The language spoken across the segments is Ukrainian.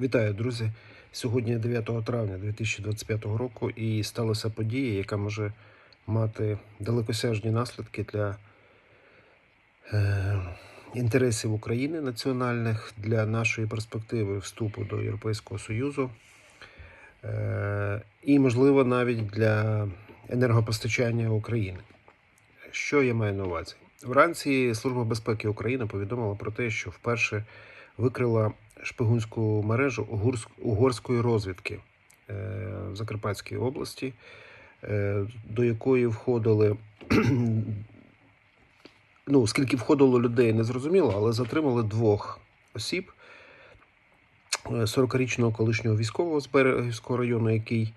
Вітаю, друзі! Сьогодні 9 травня 2025 року і сталася подія, яка може мати далекосяжні наслідки для е, інтересів України національних, для нашої перспективи вступу до Європейського Союзу е, і, можливо, навіть для енергопостачання України. Що я маю на увазі? Вранці Служба безпеки України повідомила про те, що вперше викрила шпигунську мережу угорської розвідки е, в Закарпатській області, е, до якої входили. Ну, скільки входило людей, не зрозуміло, але затримали двох осіб: Е, 40-річного колишнього військового з Берегівського району, який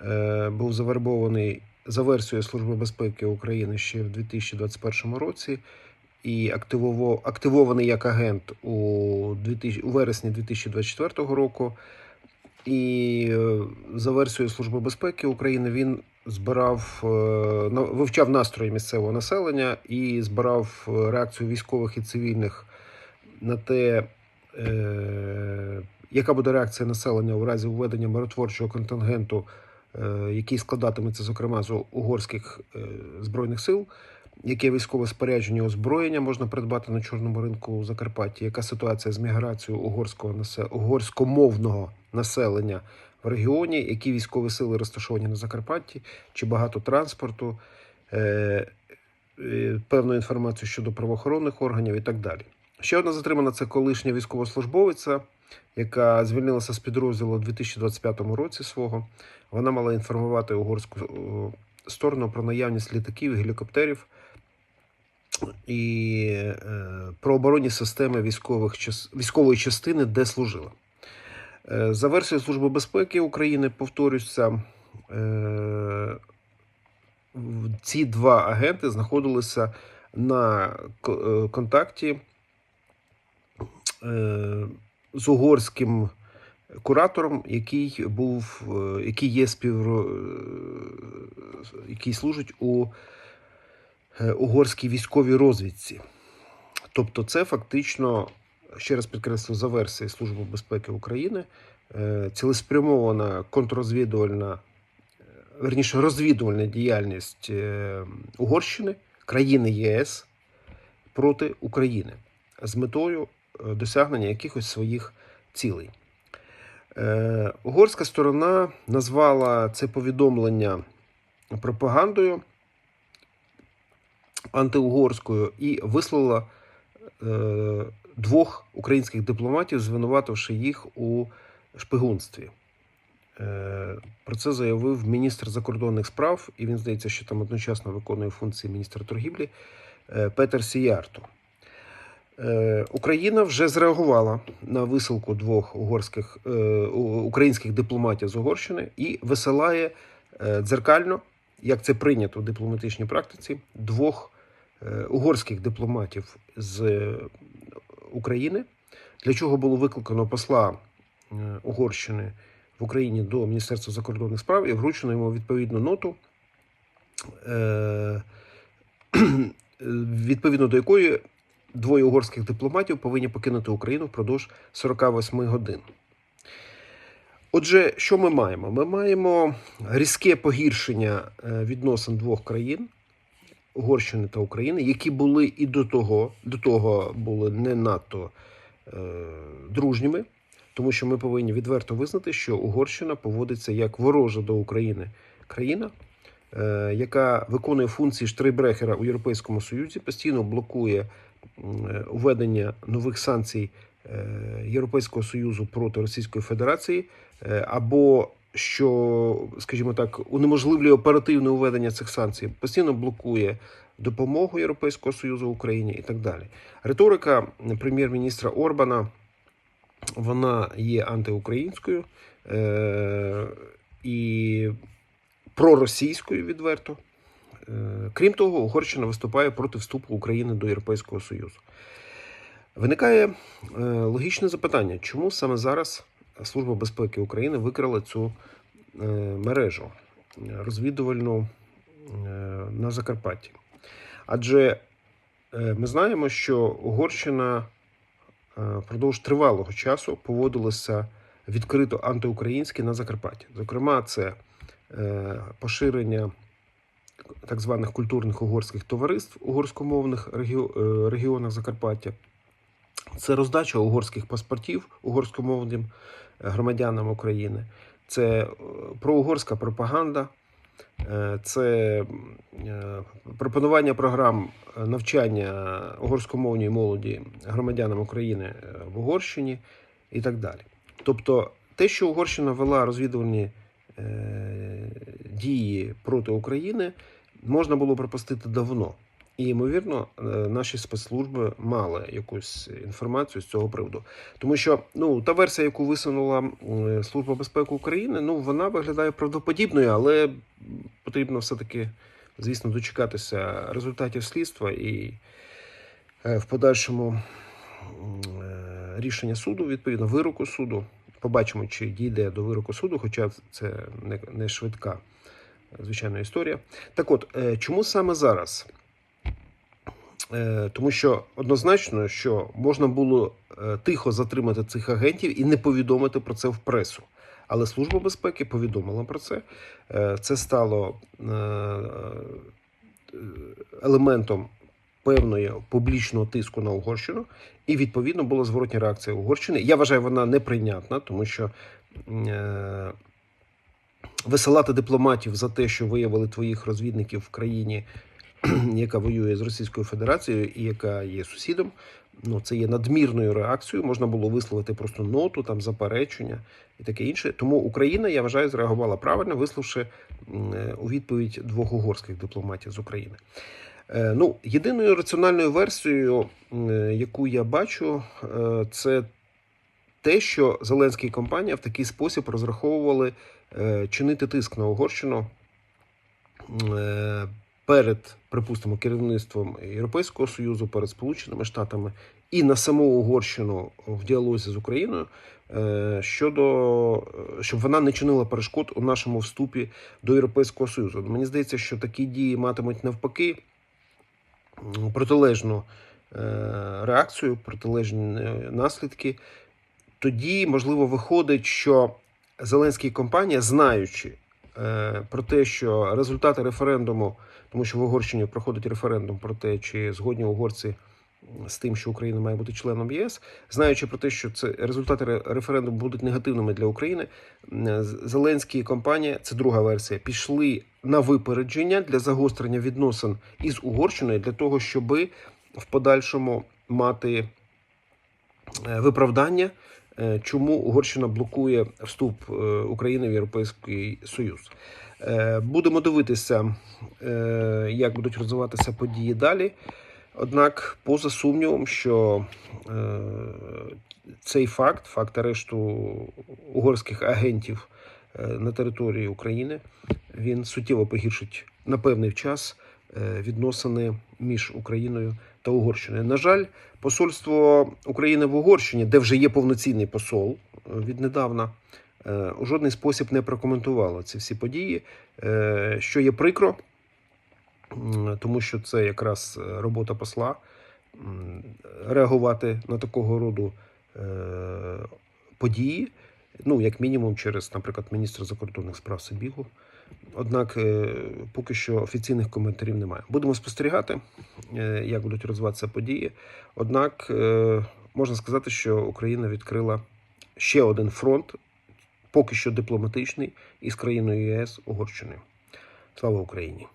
е, був завербований за версією Служби безпеки України ще в 2021 році, і активований як агент у, 2000, у вересні 2024 року. І е, за версією Служби безпеки України він збирав, е, вивчав настрої місцевого населення і збирав е, реакцію військових і цивільних на те, яка буде реакція населення у разі введення миротворчого контингенту, який складатиметься, зокрема, з угорських збройних сил, яке військове спорядження озброєння можна придбати на чорному ринку у Закарпатті, яка ситуація з міграцією угорського насе- угорськомовного населення в регіоні, які військові сили розташовані на Закарпатті, чи багато транспорту, е, е, певну інформацію щодо правоохоронних органів і так далі. Ще одна затримана це колишня військовослужбовиця, яка звільнилася з підрозділу у 2025 році свого. Вона мала інформувати угорську е, сторону про наявність літаків і гелікоптерів і е, про оборонні системи військових, військової частини, де служила. Е, За версією Служби безпеки України, повторюся, е, ці два агенти знаходилися на контакті з угорським куратором, який був, який є співро, який служить у угорській військовій розвідці. Тобто, це фактично, ще раз підкреслю, за версією Служби безпеки України, е, цілеспрямована контррозвідувальна, е, верніше, розвідувальна діяльність е, Угорщини, країни ЄС проти України з метою е, досягнення якихось своїх цілей. Е, Угорська сторона назвала це повідомлення пропагандою антиугорською і вислала е, двох українських дипломатів, звинувативши їх у шпигунстві. Е, Про це заявив міністр закордонних справ, і він здається, що там одночасно виконує функції міністра торгівлі е, Петер Сіярто. Е, Україна вже зреагувала на висилку двох угорських е, українських дипломатів з Угорщини і висилає е, дзеркально, як це прийнято в дипломатичній практиці, двох угорських дипломатів з е, України, для чого було викликано посла е, Угорщини в Україні до Міністерства закордонних справ і вручено йому відповідну ноту, е, відповідно до якої двоє угорських дипломатів повинні покинути Україну впродовж 48 годин. Отже, що ми маємо? Ми маємо різке погіршення е, відносин двох країн Угорщини та України, які були і до того, до того були не надто е, дружніми, тому що ми повинні відверто визнати, що Угорщина поводиться як ворожа до України країна, е, яка виконує функції штрейбрехера у Європейському Союзі, постійно блокує е, введення нових санкцій е, Європейського Союзу проти Російської Федерації, е, або що, скажімо так, унеможливлює оперативне уведення цих санкцій, постійно блокує допомогу Європейського Союзу Україні і так далі. Риторика прем'єр-міністра Орбана вона є антиукраїнською е- і проросійською відверто. Е, Крім того, Угорщина виступає проти вступу України до Європейського Союзу. Виникає е, логічне запитання, чому саме зараз Служба безпеки України викрила цю е, мережу розвідувальну е, на Закарпатті. Адже е, ми знаємо, що Угорщина впродовж тривалого часу поводилася відкрито антиукраїнські на Закарпатті. Зокрема, це поширення так званих культурних угорських товариств угорськомовних регіонах Закарпаття. Це роздача угорських паспортів угорськомовним е, громадянам України. Це е, проугорська пропаганда, е, це пропонування програм навчання угорськомовній молоді громадянам України в Угорщині і так далі. Тобто, те, що Угорщина вела розвідувальні дії проти України, можна було припустити давно. І, ймовірно, е, наші спецслужби мали якусь інформацію з цього приводу. Тому що ну, та версія, яку висунула е, Служба безпеки України, ну, вона виглядає правдоподібною, але потрібно все-таки, звісно, дочекатися результатів слідства і е, в подальшому рішення суду, відповідно, вироку суду. Побачимо, чи дійде до вироку суду, хоча це не, швидка, звичайно, історія. Так от, чому саме зараз? Е, Тому що однозначно, що можна було е, тихо затримати цих агентів і не повідомити про це в пресу. Але Служба безпеки повідомила про це. Е, Це стало елементом певної публічного тиску на Угорщину, і відповідно була зворотня реакція Угорщини. Я вважаю, вона неприйнятна, тому що висилати дипломатів за те, що виявили твоїх розвідників в країні, яка воює з Російською Федерацією і яка є сусідом. Ну, це є надмірною реакцією. Можна було висловити просто ноту, там заперечення і таке інше. Тому Україна, я вважаю, зреагувала правильно, висловивши е, у відповідь двох угорських дипломатів з України. Е, Ну, єдиною раціональною версією, е, яку я бачу, це те, що Зеленський і компанія в такий спосіб розраховували чинити тиск на Угорщину перед, припустимо, керівництвом Європейського Союзу, перед Сполученими Штатами і на саму Угорщину в діалозі з Україною е, щодо е, щоб вона не чинила перешкод у нашому вступі до Європейського Союзу. Мені здається, що такі дії матимуть навпаки протилежну е, реакцію, протилежні наслідки. Тоді, можливо, виходить, що Зеленський компанія, знаючи про те, що результати референдуму, тому що в Угорщині проходить референдум про те, чи згодні угорці з тим, що Україна має бути членом ЄС, знаючи про те, що це результати референдуму будуть негативними для України, м, З- Зеленський і компанія, це друга версія, пішли на випередження для загострення відносин із Угорщиною для того, щоби в подальшому мати е, виправдання, е, чому Угорщина блокує вступ е, України в Європейський Союз. Е, Будемо дивитися, е, як будуть розвиватися події далі. Однак, поза сумнівом, що е, цей факт, факт арешту угорських агентів е, на території України, він суттєво погіршить на певний час е, відносини між Україною та Угорщиною. На жаль, посольство України в Угорщині, де вже є повноцінний посол е, віднедавна, е, у жодний спосіб не прокоментувало ці всі події, е, що є прикро, тому що це якраз робота посла реагувати на такого роду події, ну, як мінімум, через, наприклад, міністра закордонних справ Сибігу. Однак е, поки що офіційних коментарів немає. Будемо спостерігати, е, як будуть розвиватися події. Однак е, можна сказати, що Україна відкрила ще один фронт, поки що дипломатичний, із країною ЄС Угорщиною. Слава Україні!